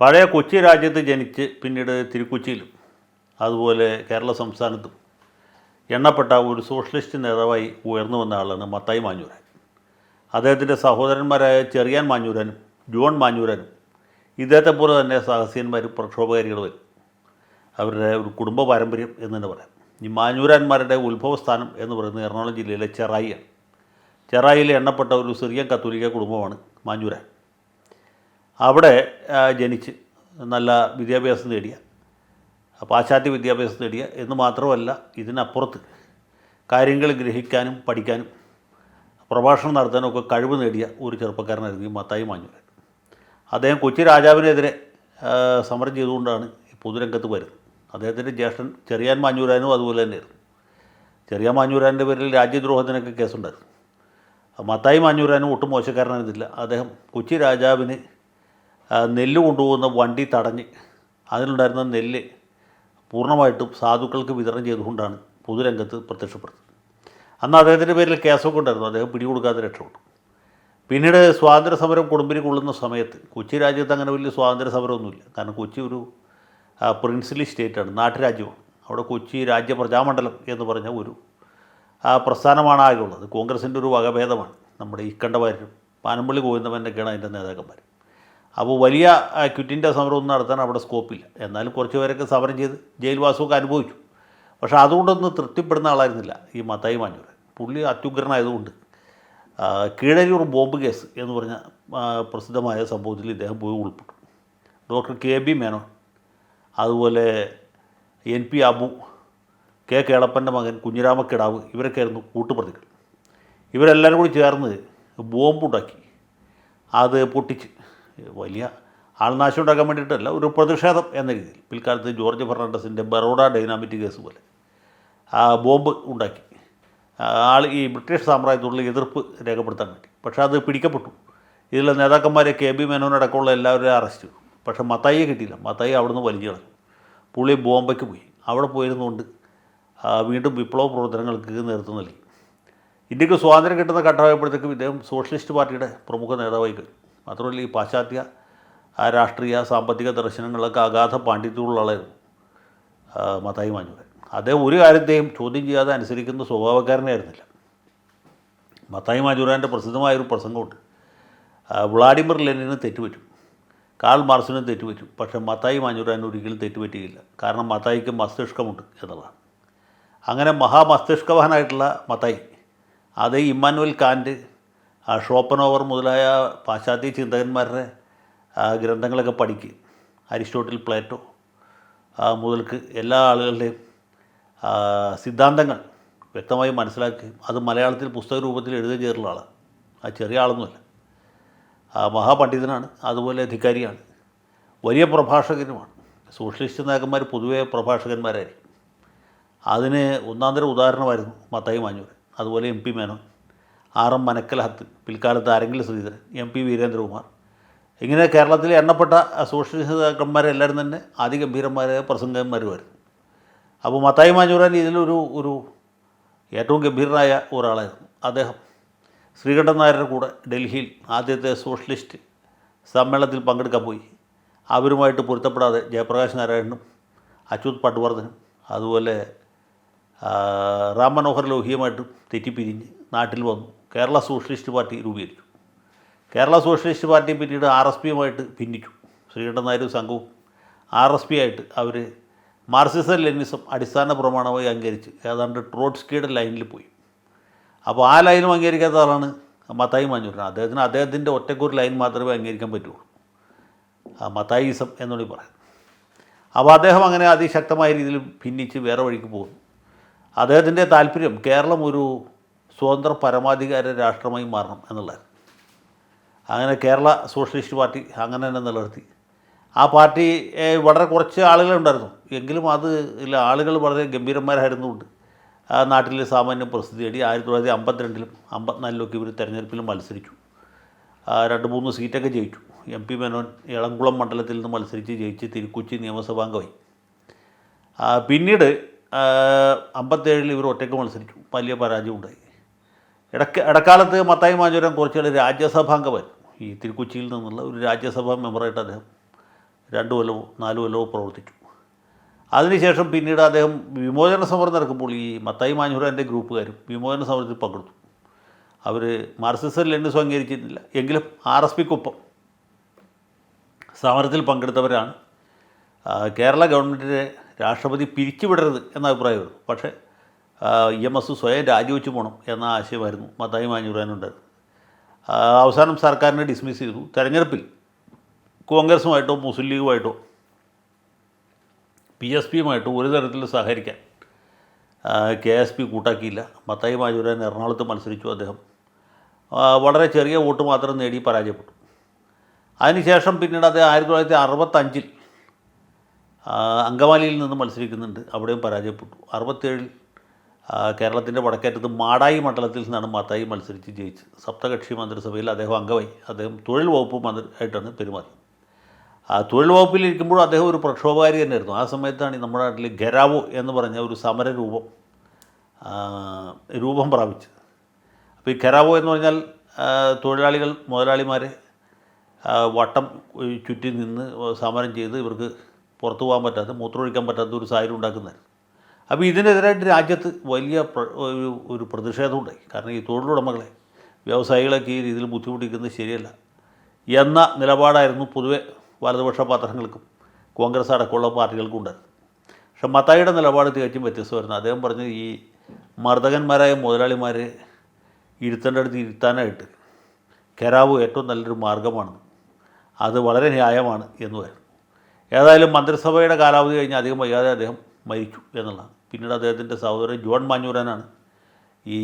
പഴയ കൊച്ചി രാജ്യത്ത് ജനിച്ച് പിന്നീട് തിരുക്കൊച്ചിയിലും അതുപോലെ കേരള സംസ്ഥാനത്തും എണ്ണപ്പെട്ട ഒരു സോഷ്യലിസ്റ്റ് നേതാവായി ഉയർന്നു വന്ന ആളാണ് മത്തായി മാഞ്ഞൂരൻ. അദ്ദേഹത്തിന്റെ സഹോദരന്മാരായ ചെറിയാൻ മാഞ്ഞൂരനും ജോൺ മാഞ്ഞൂരനും ഇദ്ദേഹത്തെ പോലെ തന്നെ സാഹസികന്മാരും പ്രക്ഷോഭകാരികളും അവരുടെ ഒരു കുടുംബ പാരമ്പര്യം എന്ന് തന്നെ പറയാം. ഈ മാഞ്ഞൂരാന്മാരുടെ ഉത്ഭവസ്ഥാനം എന്ന് പറയുന്നത് എറണാകുളം ജില്ലയിലെ ചെറായിയാണ്. ചെറായിലെ എണ്ണപ്പെട്ട ഒരു സിറിയൻ കത്തോലിക്ക കുടുംബമാണ് മാഞ്ഞൂരാൻ. അവിടെ ജനിച്ച് നല്ല വിദ്യാഭ്യാസം നേടിയ. പാശ്ചാത്യ വിദ്യാഭ്യാസം നേടിയ. എന്ന് മാത്രമല്ല ഇതിനപ്പുറത്ത് കാര്യങ്ങൾ ഗ്രഹിക്കാനും പഠിക്കാനും പ്രഭാഷണം നടത്താനും കഴിവ് നേടിയ ഒരു ചെറുപ്പക്കാരനായിരുന്നു ഈ മത്തായി മാഞ്ഞൂരൻ അദ്ദേഹം കൊച്ചി രാജാവിനെതിരെ സമരം ചെയ്തുകൊണ്ടാണ് പൊതുരംഗത്ത് വരുന്നത്. അദ്ദേഹത്തിന്റെ ജ്യേഷ്ഠൻ ചെറിയാൻ മാഞ്ഞൂരാനും അതുപോലെ തന്നെയായിരുന്നു. ചെറിയ മാഞ്ഞൂരാന്റെ പേരിൽ രാജ്യദ്രോഹത്തിനൊക്കെ കേസുണ്ടായിരുന്നു. മത്തായി മാഞ്ഞൂരാനും ഒട്ടും മോശക്കാരനായിരുന്നില്ല. അദ്ദേഹം കൊച്ചി രാജാവിന് നെല്ല് കൊണ്ടുപോകുന്ന വണ്ടി തടഞ്ഞ് അതിലുണ്ടായിരുന്ന നെല്ല് പൂർണമായിട്ടും സാധുക്കൾക്ക് വിതരണം ചെയ്തുകൊണ്ടാണ് പൊതുരംഗത്ത് പ്രത്യക്ഷപ്പെടുന്നത്. അന്ന് അദ്ദേഹത്തിന്റെ പേരിൽ കേസൊക്കെ ഉണ്ടായിരുന്നു. അദ്ദേഹം പിടികൊടുക്കാതെ രക്ഷപ്പെട്ടു. പിന്നീട് സ്വാതന്ത്ര്യ സമരം കൊടുമ്പിരി കൊള്ളുന്ന സമയത്ത് കൊച്ചി രാജ്യത്ത് അങ്ങനെ വലിയ സ്വാതന്ത്ര്യ സമരമൊന്നുമില്ല കാരണം കൊച്ചി ഒരു പ്രിൻസിലി സ്റ്റേറ്റാണ് നാട്ടുരാജ്യമാണ്. അവിടെ കൊച്ചി രാജ്യ പ്രജാമണ്ഡലം എന്ന് പറഞ്ഞ ഒരു പ്രസ്ഥാനമാണ് ആകെയുള്ളത്. കോൺഗ്രസിന്റെ ഒരു വകഭേദമാണ് നമ്മുടെ ഇക്കണ്ടവാരും പാനമ്പള്ളി ഗോവിന്ദമന്റെയൊക്കെയാണ് അതിന്റെ നേതാക്കന്മാർ അപ്പോൾ വലിയ ക്വിറ്റിന്റെ സമരമൊന്നും നടത്താൻ അവിടെ സ്കോപ്പില്ല. എന്നാലും കുറച്ച് പേരൊക്കെ സമരം ചെയ്ത് ജയിൽവാസമൊക്കെ അനുഭവിച്ചു. പക്ഷേ അതുകൊണ്ടൊന്നും തൃപ്തിപ്പെടുന്ന ആളായിരുന്നില്ല ഈ മത്തായി മാഞ്ഞൂർ. പുള്ളി അത്യുഗ്രനായതുകൊണ്ട്. കീഴരൂർ ബോംബ് കേസ് എന്ന് പറഞ്ഞ പ്രസിദ്ധമായ സംഭവത്തിൽ ഇദ്ദേഹം പോയി ഉൾപ്പെട്ടു. ഡോക്ടർ കെ ബി മേനോൻ അതുപോലെ എൻ പി അബു കെ കേളപ്പന്റെ മകൻ കുഞ്ഞിരാമക്കിടാവ് ഇവരൊക്കെയായിരുന്നു കൂട്ടുപ്രതികൾ. ഇവരെല്ലാവരും കൂടി ചേർന്ന് ബോംബ് ബോംബുണ്ടാക്കി. അത് പൊട്ടിച്ച് വലിയ ആൾനാശം ഉണ്ടാക്കാൻ വേണ്ടിയിട്ടല്ല ഒരു പ്രതിഷേധം എന്ന രീതിയിൽ. പിൽക്കാലത്ത് ജോർജ് ഫെർണാണ്ടസിന്റെ ബറോഡ ഡൈനാമിറ്റ് കേസ് പോലെ ആ ബോംബ് ഉണ്ടാക്കി. ആൾ ഈ ബ്രിട്ടീഷ് സാമ്രാജ്യത്തോടുള്ള എതിർപ്പ് രേഖപ്പെടുത്താൻ വേണ്ടി. പക്ഷേ അത് പിടിക്കപ്പെട്ടു. ഇതിലെ നേതാക്കന്മാരെ കെ ബി മേനോനടക്കമുള്ള എല്ലാവരെയും അറസ്റ്റ് ചെയ്തു. പക്ഷേ മത്തായിയെ കിട്ടിയില്ല. മത്തായി അവിടുന്ന് വലിച്ചു കളഞ്ഞു പുള്ളി ബോംബെക്ക് പോയി. അവിടെ പോയിരുന്നുകൊണ്ട് വീണ്ടും വിപ്ലവ പ്രവർത്തനങ്ങൾക്ക് നേതൃത്വം നൽകി. ഇന്ത്യയ്ക്ക് സ്വാതന്ത്ര്യം കിട്ടുന്ന ഘട്ടമായപ്പോഴത്തേക്കും ഇദ്ദേഹം സോഷ്യലിസ്റ്റ് പാർട്ടിയുടെ പ്രമുഖ നേതാവായി കഴിഞ്ഞു. മാത്രമല്ല ഈ പാശ്ചാത്യ ആ, രാഷ്ട്രീയ സാമ്പത്തിക ദർശനങ്ങളൊക്കെ അഗാധ പാണ്ഡിത്യമുള്ള ആളായിരുന്നു മത്തായി മാഞ്ഞൂരൻ അദ്ദേഹം ഒരു കാര്യത്തെയും ചോദ്യം ചെയ്യാതെ അനുസരിക്കുന്ന സ്വഭാവക്കാരനായിരുന്നില്ല മത്തായി മാഞ്ഞൂരാന്റെ പ്രസിദ്ധമായൊരു പ്രസംഗമുണ്ട്. വ്ളാഡിമിർ ലെനിന് തെറ്റുപറ്റും. കാൾ മാർസിനും തെറ്റുപറ്റും. പക്ഷേ മത്തായി മാഞ്ഞൂരാൻ ഒരിക്കലും തെറ്റുപറ്റിയില്ല. കാരണം മത്തായിക്ക് മസ്തിഷ്കമുണ്ട് എന്നുള്ളതാണ്. അങ്ങനെ മഹാമസ്തിഷ്കവാനായിട്ടുള്ള മത്തായി അതേ ഇമ്മാനുവൽ കാന്റ് ആ ഷോപ്പനോവർ മുതലായ പാശ്ചാത്യ ചിന്തകന്മാരുടെ ഗ്രന്ഥങ്ങളൊക്കെ പഠിക്കുക അരിസ്റ്റോട്ടിൽ പ്ലേറ്റോ മുതൽക്ക് എല്ലാ ആളുകളുടെയും സിദ്ധാന്തങ്ങൾ വ്യക്തമായി മനസ്സിലാക്കുകയും അത് മലയാളത്തിൽ പുസ്തക രൂപത്തിൽ എഴുതുകയും ചെയ്തിട്ടുള്ള ആളാണ് ആ ചെറിയ ആളൊന്നുമല്ല. മഹാപണ്ഡിതനാണ്. അതുപോലെ അധികാരിയാണ്. വലിയ പ്രഭാഷകനുമാണ്. സോഷ്യലിസ്റ്റ് നേതാക്കന്മാർ പൊതുവെ പ്രഭാഷകന്മാരായിരിക്കും. അതിന് ഒന്നാന്തര ഉദാഹരണമായിരുന്നു മത്തായി മാഞ്ഞൂർ അതുപോലെ M P Menon. R M Manakkalath പിൽക്കാലത്ത് ആരെങ്കിലും ശ്രീധരൻ എം പി വീരേന്ദ്രകുമാർ. ഇങ്ങനെ കേരളത്തിലെ എണ്ണപ്പെട്ട സോഷ്യലിസ്റ്റ് നേതാക്കന്മാരെല്ലാവരും തന്നെ അതിഗംഭീരന്മാരായ പ്രസംഗന്മാരുമായിരുന്നു അപ്പോൾ മത്തായി മാഞ്ഞൂരാൻ ഇതിലൊരു ഒരു ഏറ്റവും ഗംഭീരനായ ഒരാളായിരുന്നു അദ്ദേഹം. ശ്രീകണ്ഠൻ നായരുടെ കൂടെ ഡൽഹിയിൽ ആദ്യത്തെ സോഷ്യലിസ്റ്റ് സമ്മേളനത്തിൽ പങ്കെടുക്കാൻ പോയി. അവരുമായിട്ട് പൊരുത്തപ്പെടാതെ ജയപ്രകാശ് നാരായണനും അച്യുത് പട്വർദ്ധനും അതുപോലെ റാം മനോഹർ ലോഹിയുമായിട്ടും തെറ്റിപ്പിരിഞ്ഞ് നാട്ടിൽ വന്നു. കേരള സോഷ്യലിസ്റ്റ് പാർട്ടി രൂപീകരിച്ചു. കേരള സോഷ്യലിസ്റ്റ് പാർട്ടി പിന്നീട് ആർ എസ് പിയുമായിട്ട് ഭിന്നിച്ചു. ശ്രീകണ്ഠൻ നായരും സംഘവും ആർ എസ് പി ആയിട്ട് അവർ മാർസിസം ലെനിസം അടിസ്ഥാന പ്രമാണമായി അംഗീകരിച്ച് ഏതാണ്ട് ട്രോട്സ്കിയുടെ ലൈനിൽ പോയി. അപ്പോൾ ആ ലൈനും അംഗീകരിക്കാത്ത ആളാണ് മത്തായി മാഞ്ഞൂരൻ. അദ്ദേഹത്തിന് അദ്ദേഹത്തിന്റെ ഒറ്റക്കൊരു ലൈൻ മാത്രമേ അംഗീകരിക്കാൻ പറ്റുള്ളൂ. മത്തായിസം എന്നുകൂടി പറയാം. അപ്പോൾ അദ്ദേഹം അങ്ങനെ അതിശക്തമായ രീതിയിൽ ഭിന്നിച്ച് വേറെ വഴിക്ക് പോകുന്നു. അദ്ദേഹത്തിന്റെ താല്പര്യം കേരളം ഒരു സ്വതന്ത്ര പരമാധികാര രാഷ്ട്രമായി മാറണം എന്നുള്ളത്. അങ്ങനെ കേരള സോഷ്യലിസ്റ്റ് പാർട്ടി അങ്ങനെ തന്നെ നിലനിർത്തി. ആ പാർട്ടി വളരെ കുറച്ച് ആളുകളുണ്ടായിരുന്നു. എങ്കിലും അത് ഇല്ല ആളുകൾ വളരെ ഗംഭീരന്മാരായിരുന്നുകൊണ്ട് ആ നാട്ടിലെ സാമാന്യം പ്രസിദ്ധി നേടി. ആയിരത്തി തൊള്ളായിരത്തി അമ്പത്തിരണ്ടിലും അമ്പത്തിനാലിലൊക്കെ ഇവർ തെരഞ്ഞെടുപ്പിൽ മത്സരിച്ചു. രണ്ട് മൂന്ന് സീറ്റൊക്കെ ജയിച്ചു. എം പി മേനോൻ ഇളംകുളം മണ്ഡലത്തിൽ നിന്ന് മത്സരിച്ച് ജയിച്ച് തിരുക്കൊച്ചി നിയമസഭാംഗമായി. പിന്നീട് അമ്പത്തേഴിൽ ഇവർ ഒറ്റയ്ക്ക് മത്സരിച്ചു. വലിയ പരാജയം ഉണ്ടായി ഇടയ്ക്ക് ഇടക്കാലത്ത് മത്തായി മാജുരൻ കുറച്ചുകൾ രാജ്യസഭാംഗമായിരുന്നു ഈ തിരുക്കൊച്ചിയിൽ നിന്നുള്ള ഒരു രാജ്യസഭാ മെമ്പറായിട്ട് അദ്ദേഹം രണ്ട് കൊല്ലവും നാല് കൊല്ലവും പ്രവർത്തിച്ചു. അതിനുശേഷം പിന്നീട് അദ്ദേഹം വിമോചന സമരം നടക്കുമ്പോൾ ഈ മത്തായി മാഞ്ഞൂരന്റെ ഗ്രൂപ്പുകാരും വിമോചന സമരത്തിൽ പങ്കെടുത്തു. അവർ മാർക്സിസ്റ്റ് ലെനിസം സ്വീകരിച്ചിരുന്നില്ല എങ്കിലും ആർ എസ് പിക്കൊപ്പം സമരത്തിൽ പങ്കെടുത്തവരാണ്. കേരള ഗവൺമെന്റിനെ രാഷ്ട്രപതി പിരിച്ചുവിടരുത് എന്ന അഭിപ്രായമായിരുന്നു. പക്ഷേ ഇ എം എസ് സ്വയം രാജിവെച്ച് പോകണം എന്ന ആശയമായിരുന്നു മത്തായി മാഞ്ഞുറാനുണ്ടായിരുന്നത് ആ, അവസാനം സർക്കാരിനെ ഡിസ്മിസ് ചെയ്തു. തെരഞ്ഞെടുപ്പിൽ കോൺഗ്രസുമായിട്ടോ മുസ്ലിം ലീഗുമായിട്ടോ പി എസ് പിയുമായിട്ടോ ഒരു തരത്തിൽ സഹകരിക്കാൻ കെ എസ് പി കൂട്ടാക്കിയില്ല. മത്തായി മാജൂരാൻ എറണാകുളത്ത് മത്സരിച്ചു അദ്ദേഹം. വളരെ ചെറിയ വോട്ട് മാത്രം നേടി പരാജയപ്പെട്ടു. അതിനുശേഷം പിന്നീട് അദ്ദേഹം ആയിരത്തി തൊള്ളായിരത്തി അറുപത്തഞ്ചിൽ അങ്കമാലിയിൽ നിന്ന് മത്സരിക്കുന്നുണ്ട്. അവിടെയും പരാജയപ്പെട്ടു. അറുപത്തേഴിൽ കേരളത്തിന്റെ വടക്കേറ്റത്ത് മാടായി മണ്ഡലത്തിൽ നിന്നാണ് മത്തായി മത്സരിച്ച് ജയിച്ചത്. സപ്തകക്ഷി മന്ത്രിസഭയിൽ അദ്ദേഹം അംഗമായി. അദ്ദേഹം തൊഴിൽ വകുപ്പ് മന്ത്രി ആയിട്ടാണ് പെരുമാറി ആ തൊഴിൽ വകുപ്പിലിരിക്കുമ്പോൾ അദ്ദേഹം ഒരു പ്രക്ഷോഭകാരി തന്നെയായിരുന്നു. ആ സമയത്താണ് നമ്മുടെ നാട്ടിൽ ഗരാവോ എന്ന് പറഞ്ഞ ഒരു സമരരൂപം രൂപം രൂപം പ്രാപിച്ചത്. അപ്പോൾ ഈ ഖെറാവോ എന്ന് പറഞ്ഞാൽ തൊഴിലാളികൾ മുതലാളിമാരെ വട്ടം ചുറ്റി നിന്ന് സമരം ചെയ്ത് ഇവർക്ക് പുറത്തു പോകാൻ പറ്റാത്ത മൂത്രമൊഴിക്കാൻ പറ്റാത്ത ഒരു സാഹചര്യം ഉണ്ടാക്കുന്നതായിരുന്നു. അപ്പോൾ ഇതിനെതിരായിട്ട് രാജ്യത്ത് വലിയ ഒരു ഒരു പ്രതിഷേധം ഉണ്ടായി കാരണം ഈ തൊഴിലുടമകളെ വ്യവസായികളൊക്കെ ഈ രീതിയിൽ ബുദ്ധിമുട്ടിക്കുന്നത് ശരിയല്ല. എന്ന നിലപാടായിരുന്നു പൊതുവെ വലതുപക്ഷ പത്രങ്ങൾക്കും കോൺഗ്രസ് അടക്കമുള്ള പാർട്ടികൾക്കും ഉണ്ടായിരുന്നു പക്ഷെ മത്തായിയുടെ നിലപാട് തികച്ചും വ്യത്യസ്തമായിരുന്നു. അദ്ദേഹം പറഞ്ഞു ഈ മർദ്ദകന്മാരായ മുതലാളിമാരെ ഇരുത്തേണ്ടടുത്ത് ഇരുത്താനായിട്ട് കെരാവ് ഏറ്റവും നല്ലൊരു മാർഗമാണ് അത് വളരെ ന്യായമാണ് എന്ന് വരുന്നു ഏതായാലും മന്ത്രിസഭയുടെ കാലാവധി കഴിഞ്ഞ് അധികം വൈകാതെ അദ്ദേഹം മരിച്ചു എന്നുള്ളതാണ്. പിന്നീട് അദ്ദേഹത്തിന്റെ സഹോദരൻ ജോൺ മാഞ്ഞൂരനാണ് ഈ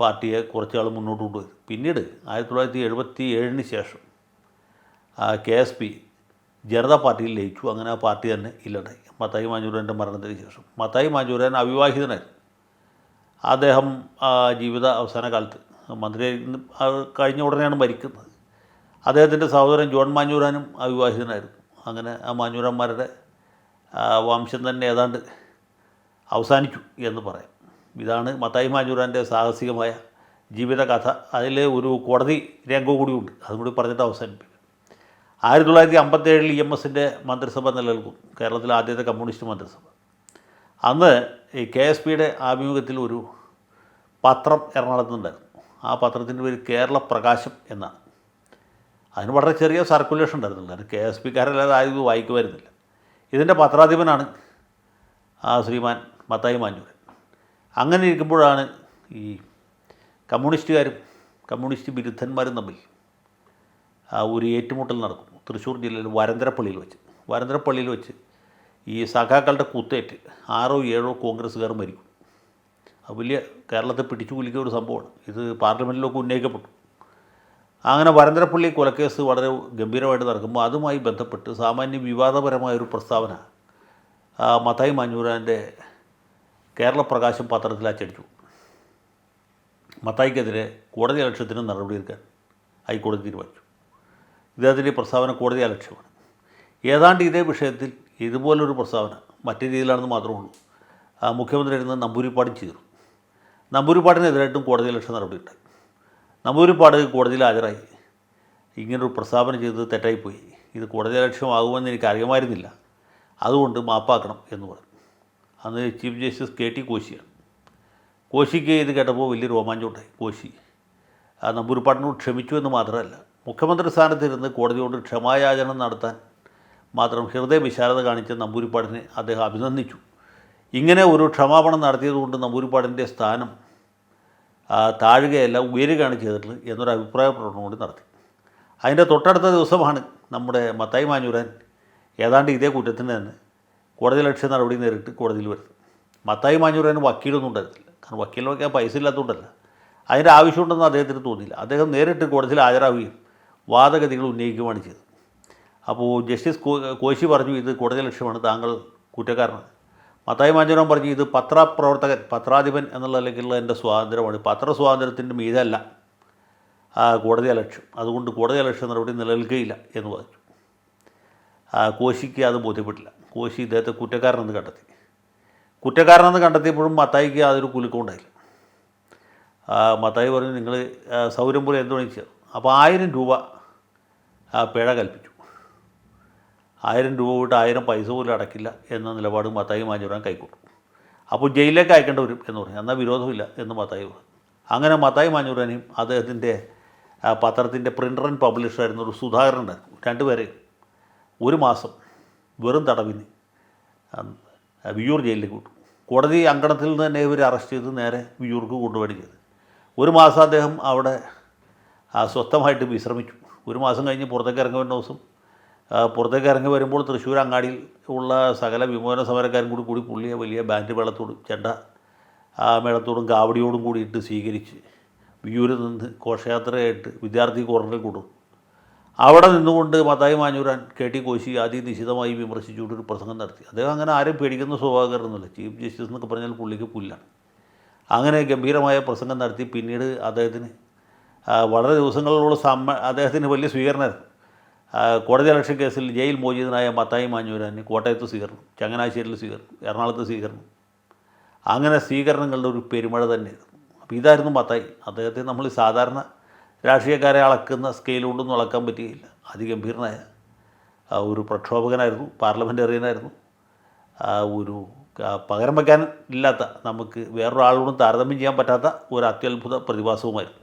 പാർട്ടിയെ കുറച്ചാൾ മുന്നോട്ട് കൊണ്ടുപോയത്. പിന്നീട് ആയിരത്തി തൊള്ളായിരത്തി എഴുപത്തി ഏഴിന് ശേഷം കെ എസ് പി ജനതാ പാർട്ടിയിൽ ലയിച്ചു. അങ്ങനെ ആ പാർട്ടി തന്നെ ഇല്ലണ്ടായി മത്തായി മാഞ്ഞൂരന്റെ മരണത്തിന് ശേഷം. മത്തായി മാഞ്ഞൂരൻ അവിവാഹിതനായിരുന്നു അദ്ദേഹം ജീവിത അവസാന കാലത്ത് മന്ത്രി കഴിഞ്ഞ ഉടനെയാണ് മരിക്കുന്നത് അദ്ദേഹത്തിന്റെ സഹോദരൻ ജോൺ മാഞ്ഞൂരാനും അവിവാഹിതനായിരുന്നു. അങ്ങനെ ആ മാഞ്ഞൂരന്മാരുടെ വംശം തന്നെ ഏതാണ്ട് അവസാനിച്ചു എന്ന് പറയാം. ഇതാണ് മത്തായി മാഞ്ഞൂരാന്റെ സാഹസികമായ ജീവിതകഥ. അതിൽ ഒരു കോടതി രംഗം കൂടിയുണ്ട്. അതും കൂടി പറഞ്ഞിട്ട് അവസാനിപ്പിക്കും. ആയിരത്തി തൊള്ളായിരത്തി അമ്പത്തേഴിൽ ഇ എം എസിന്റെ മന്ത്രിസഭ നിലനിൽക്കും. കേരളത്തിലെ ആദ്യത്തെ കമ്മ്യൂണിസ്റ്റ് മന്ത്രിസഭ. അന്ന് ഈ കെ എസ് പിയുടെ ആഭിമുഖ്യത്തിൽ ഒരു പത്രം എറണാകുളത്തുണ്ടായിരുന്നു ആ പത്രത്തിന്റെ പേര് കേരള പ്രകാശം എന്നാണ്. അതിന് വളരെ ചെറിയ സർക്കുലേഷൻ ഉണ്ടായിരുന്നില്ല കാരണം കെ എസ് പിക്കാരല്ലാതെ ആരും ഇത് വായിക്കുമായിരുന്നില്ല. ഇതിന്റെ പത്രാധിപനാണ് ശ്രീമാൻ മത്തായി മാഞ്ഞൂരൻ അങ്ങനെ ഇരിക്കുമ്പോഴാണ് ഈ കമ്മ്യൂണിസ്റ്റുകാരും കമ്മ്യൂണിസ്റ്റ് വിരുദ്ധന്മാരും തമ്മിൽ ആ ഒരു ഏറ്റുമുട്ടൽ നടക്കും. തൃശ്ശൂർ ജില്ലയിൽ വരന്തരപ്പള്ളിയിൽ വെച്ച്. വരന്തരപ്പള്ളിയിൽ വെച്ച് ഈ സഖാക്കളുടെ കുത്തേറ്റ് ആറോ ഏഴോ കോൺഗ്രസ്സുകാർ മരിക്കും. അത് വലിയ കേരളത്തെ പിടിച്ചു കുലിക്കുന്ന ഒരു സംഭവമാണ്. ഇത് പാർലമെന്റിലൊക്കെ ഉന്നയിക്കപ്പെട്ടു. അങ്ങനെ വരന്തരപ്പള്ളി കൊലക്കേസ് വളരെ ഗംഭീരമായിട്ട് നടക്കുമ്പോൾ അതുമായി ബന്ധപ്പെട്ട് സാമാന്യ വിവാദപരമായൊരു പ്രസ്താവന മത്തായി മഞ്ഞൂരാന്റെ കേരള പ്രകാശം പത്രത്തിൽ അച്ചടിച്ചു. മത്തായിക്കെതിരെ കോടതി അലക്ഷ്യത്തിന് നടപടിയെടുക്കാൻ ഹൈക്കോടതി തീരുമാനിച്ചു. ഇദ്ദേഹത്തിന്റെ പ്രസ്താവന കോടതി അലക്ഷ്യമാണ്. ഏതാണ്ട് ഇതേ വിഷയത്തിൽ ഇതുപോലൊരു പ്രസ്താവന മറ്റു രീതിയിലാണെന്ന് മാത്രമേ ഉള്ളൂ. മുഖ്യമന്ത്രി ഇരുന്ന് നമ്പൂരിപ്പാടും ചെയ്തു. നമ്പൂരിപ്പാടിനെതിരായിട്ടും കോടതി അലക്ഷ്യം നടപടിയുണ്ടായി നമ്പൂരിപ്പാട് കോടതിയിൽ ഹാജരായി. ഇങ്ങനൊരു പ്രസ്താവന ചെയ്തത് തെറ്റായിപ്പോയി. ഇത് കോടതി അലക്ഷ്യമാകുമെന്ന് എനിക്ക് അറിയുമായിരുന്നില്ല അതുകൊണ്ട് മാപ്പാക്കണം എന്ന് പറഞ്ഞു. അന്ന് ചീഫ് ജസ്റ്റിസ് കെ ടി കോശിയാണ് കോശിക്ക് ഇത് കേട്ടപ്പോൾ വലിയ രോമാഞ്ചമുണ്ടായി കോശി. നമ്പൂരിപ്പാട്ടിനോട് ക്ഷമിച്ചു എന്ന് മാത്രമല്ല മുഖ്യമന്ത്രി സ്ഥാനത്തിരുന്ന് കോടതിയോട് ക്ഷമായാചനം നടത്താൻ മാത്രം ഹൃദയ വിശാലത കാണിച്ച നമ്പൂരിപ്പാടിനെ അദ്ദേഹം അഭിനന്ദിച്ചു. ഇങ്ങനെ ഒരു ക്ഷമാപണം നടത്തിയതുകൊണ്ട് നമ്പൂരിപ്പാടിന്റെ സ്ഥാനം താഴുകയല്ല ഉയരുകയാണ് ചെയ്തിട്ടുള്ളത് എന്നൊരു അഭിപ്രായ പ്രകടനം കൂടി നടത്തി. അതിന്റെ തൊട്ടടുത്ത ദിവസമാണ് നമ്മുടെ മത്തായി മാഞ്ഞൂരാൻ ഏതാണ്ട് ഇതേ കുറ്റത്തിന് തന്നെ കോടതി ലക്ഷ്യ നടപടി നേരിട്ട് കോടതിയിൽ വരുന്നത് മത്തായി മാഞ്ഞൂരാന് വക്കീലൊന്നും ഉണ്ടായിരുന്നില്ല. കാരണം വക്കീലിന് വയ്ക്കാൻ പൈസ ഇല്ലാത്തതുകൊണ്ടല്ല അതിന്റെ ആവശ്യമുണ്ടെന്ന് അദ്ദേഹത്തിന് തോന്നിയില്ല. അദ്ദേഹം നേരിട്ട് കോടതിയിൽ ഹാജരാവുകയും വാദഗതികൾ ഉന്നയിക്കുകയാണ് ചെയ്തത്. അപ്പോൾ ജസ്റ്റിസ് കോശി പറഞ്ഞു ഇത് കോടതി ലക്ഷ്യമാണ് താങ്കൾ കുറ്റക്കാരനാണ്. മത്തായി മാഞ്ചുരം പറഞ്ഞു ഇത് പത്രപ്രവർത്തകൻ പത്രാധിപൻ എന്നുള്ള നിലയ്ക്കുള്ള എന്റെ സ്വാതന്ത്ര്യമാണ്. പത്രസ്വാതന്ത്ര്യത്തിന്റെ മീതല്ല കോടതി അലക്ഷ്യം അതുകൊണ്ട് കോടതി അലക്ഷ്യ നടപടി നിലനിൽക്കുകയില്ല എന്ന് പറഞ്ഞു. കോശിക്ക് അത് ബോധ്യപ്പെട്ടില്ല. കോശി ഇദ്ദേഹത്തെ കുറ്റക്കാരനെന്ന് കണ്ടെത്തി. കുറ്റക്കാരനെന്ന് കണ്ടെത്തിയപ്പോഴും മത്തായിക്ക് യാതൊരു കുലുക്കമുണ്ടായില്ല മത്തായി പറഞ്ഞു നിങ്ങൾ സൗരം പോലെ എന്ത് വേണമെങ്കിൽ അപ്പോൾ ആയിരം രൂപ പിഴ കൽപ്പിച്ചു. ആയിരം രൂപ വിട്ട് ആയിരം പൈസ പോലും അടക്കില്ല എന്ന നിലപാട് മത്തായി മാഞ്ഞുരാൻ കൈക്കൊണ്ടു. അപ്പോൾ ജയിലിലേക്ക് അയക്കേണ്ടി വരും എന്ന് പറഞ്ഞു. എന്നാൽ വിരോധമില്ല എന്ന് മത്തായി പറഞ്ഞു. അങ്ങനെ മത്തായി മാഞ്ഞുരാനെയും അദ്ദേഹത്തിന്റെ പത്രത്തിന്റെ പ്രിന്റർ ആൻഡ് പബ്ലിഷറായിരുന്ന ഒരു സുധാകരൻ ഉണ്ടായിരുന്നു. രണ്ടുപേരെയും ഒരു മാസം വെറും തടവിന്. വിയൂർ ജയിലിലേക്ക് വിട്ടു. കോടതി അങ്കണത്തിൽ നിന്ന് തന്നെ ഇവർ അറസ്റ്റ് ചെയ്ത് നേരെ വിയ്യൂർക്ക് കൊണ്ടുപോയി ചെയ്ത് ഒരു മാസം അദ്ദേഹം അവിടെ സ്വസ്ഥമായിട്ട് വിശ്രമിച്ചു. ഒരു മാസം കഴിഞ്ഞ് പുറത്തേക്ക് ഇറങ്ങി വരുന്ന ദിവസം പുറത്തേക്ക് ഇറങ്ങി വരുമ്പോൾ തൃശ്ശൂർ അങ്ങാടിയിൽ ഉള്ള സകല വിമോചന സമരക്കാരും കൂടി കൂടി പുള്ളിയെ വലിയ ബാൻഡ് മേളത്തോടും ചെണ്ട മേളത്തോടും കാവടിയോടും കൂടിയിട്ട് സ്വീകരിച്ച് വിയൂരിൽ നിന്ന് ഘോഷയാത്രയായിട്ട് വിദ്യാർത്ഥി കോർണറിൽ കൂടും അവിടെ നിന്നുകൊണ്ട് മതായി മാഞ്ഞൂരാൻ കെ ടി കോശി വിമർശിച്ചുകൊണ്ട് ഒരു പ്രസംഗം നടത്തി. അദ്ദേഹം അങ്ങനെ ആരും പേടിക്കുന്ന സ്വഭാവകരൊന്നുമില്ല ചീഫ് ജസ്റ്റിസ് എന്നൊക്കെ പറഞ്ഞാൽ പുള്ളിക്ക് പുല്ലാണ്. അങ്ങനെ ഗംഭീരമായ പ്രസംഗം നടത്തി. പിന്നീട് അദ്ദേഹത്തിന് വളരെ ദിവസങ്ങളോളം സമ്മ അദ്ദേഹത്തിന് വലിയ സ്വീകരണമായിരുന്നു. കോടതി അലക്ഷ്യ കേസിൽ ജയിൽ മോചിതനായ മത്തായി മാഞ്ഞൂരാന് കോട്ടയത്ത് സ്വീകരണം ചങ്ങനാശ്ശേരിയിൽ സ്വീകരണം എറണാകുളത്ത് സ്വീകരണം. അങ്ങനെ സ്വീകരണങ്ങളുടെ ഒരു പെരുമഴ തന്നെയായിരുന്നു. അപ്പോൾ ഇതായിരുന്നു മത്തായി. അദ്ദേഹത്തെ നമ്മൾ സാധാരണ രാഷ്ട്രീയക്കാരെ അളക്കുന്ന സ്കെയിൽ അളക്കാൻ പറ്റുകയില്ല അതിഗംഭീരനായ ഒരു പ്രക്ഷോഭകനായിരുന്നു പാർലമെന്റേറിയനായിരുന്നു ഒരു പകരം വയ്ക്കാൻ ഇല്ലാത്ത നമുക്ക് വേറൊരാളോടും താരതമ്യം ചെയ്യാൻ പറ്റാത്ത ഒരു അത്യത്ഭുത പ്രതിഭാസവുമായിരുന്നു.